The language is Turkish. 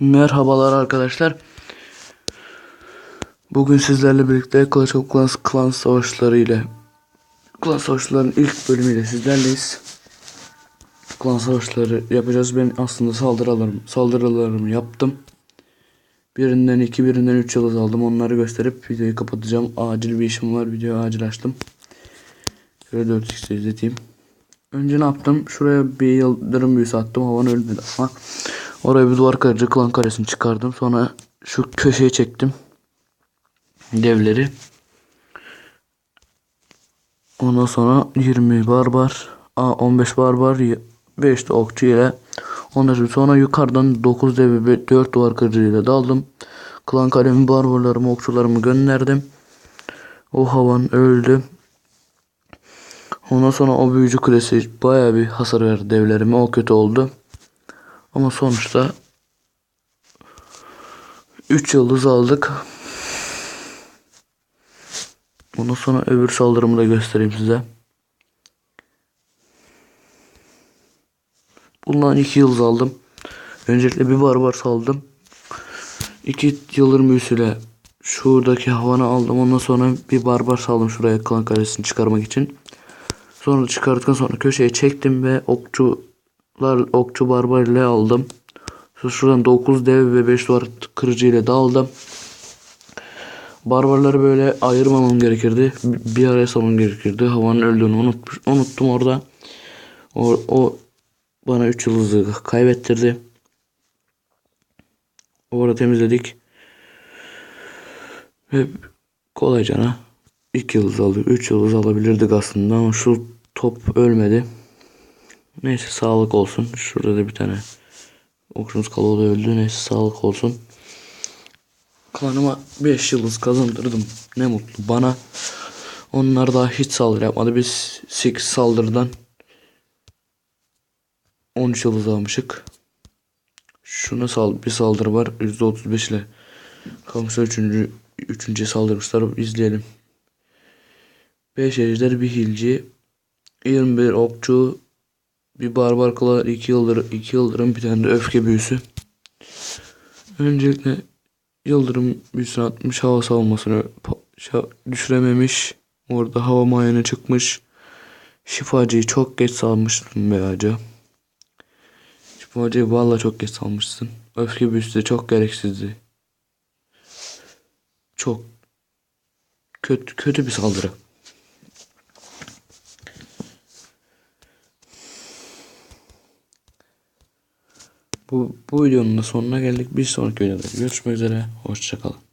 Merhabalar arkadaşlar. Bugün sizlerle birlikte Clash of Clans klan savaşları ile klan savaşlarının ilk bölümüyle sizlerleyiz. Klan savaşları yapacağız. Ben aslında saldırılarım, saldırılarımı yaptım. Birinden iki, birinden üç yıldız aldım. Onları gösterip videoyu kapatacağım. Acil bir işim var. Videoyu acil açtım. Şöyle 4x'e izleteyim. Önce ne yaptım? Şuraya bir yıldırım büyüsü attım. Havan ölmedi ama. Oraya bir duvar kırıcı klan karesini çıkardım. Sonra şu köşeye çektim. Devleri. Ondan sonra 20 barbar. Aa, 15 barbar. 5 de okçu ile. Ondan sonra yukarıdan 9 dev ve 4 duvar kırıcı ile daldım. Klan kalemi barbarlarımı okçularımı gönderdim. O havan öldü. Ondan sonra o büyücü kulesi baya bir hasar verdi devlerime. O kötü oldu. Ama sonuçta 3 yıldız aldık. Ondan sonra öbür saldırımı da göstereyim size. Bundan 2 yıldız aldım. Öncelikle bir barbar saldım. 2 yıldırım büyüsüyle şuradaki havanı aldım. Ondan sonra bir barbar saldım şuraya klan karesini çıkarmak için. Sonra çıkardıktan sonra köşeye çektim ve okçular okçu barbar ile aldım. Sonra şuradan 9 dev ve 5 duvar kırıcı ile daldım. Barbarları böyle ayırmamam gerekirdi. Bir araya salmam gerekirdi. Havanın öldüğünü unutmuş, unuttum orada. O, o bana 3 yıldızı kaybettirdi. Orada temizledik. Ve kolaycana 2 yıldız aldık. 3 yıldız alabilirdik aslında ama şu top ölmedi. Neyse sağlık olsun. Şurada da bir tane okçumuz kalabalığı öldü. Neyse sağlık olsun. Klanıma 5 yıldız kazandırdım. Ne mutlu bana. Onlar daha hiç saldırı yapmadı. Biz 8 saldırıdan 13 yıldız almışık. Şuna sal bir saldırı var. %35 ile kalmışlar 3. 3. saldırmışlar. İzleyelim. 5 ejder, bir hilci, 21 okçu, bir barbar kılar, 2 yıldırım, 2 yıldırım, bir tane de öfke büyüsü. Öncelikle yıldırım büyüsünü atmış, hava savunmasını düşürememiş. Orada hava mayını çıkmış. Şifacıyı çok geç salmıştım be acı. Şifacıyı valla çok geç salmışsın. Öfke büyüsü de çok gereksizdi. Çok kötü kötü bir saldırı. Bu, bu videonun da sonuna geldik. Bir sonraki videoda görüşmek üzere. Hoşçakalın.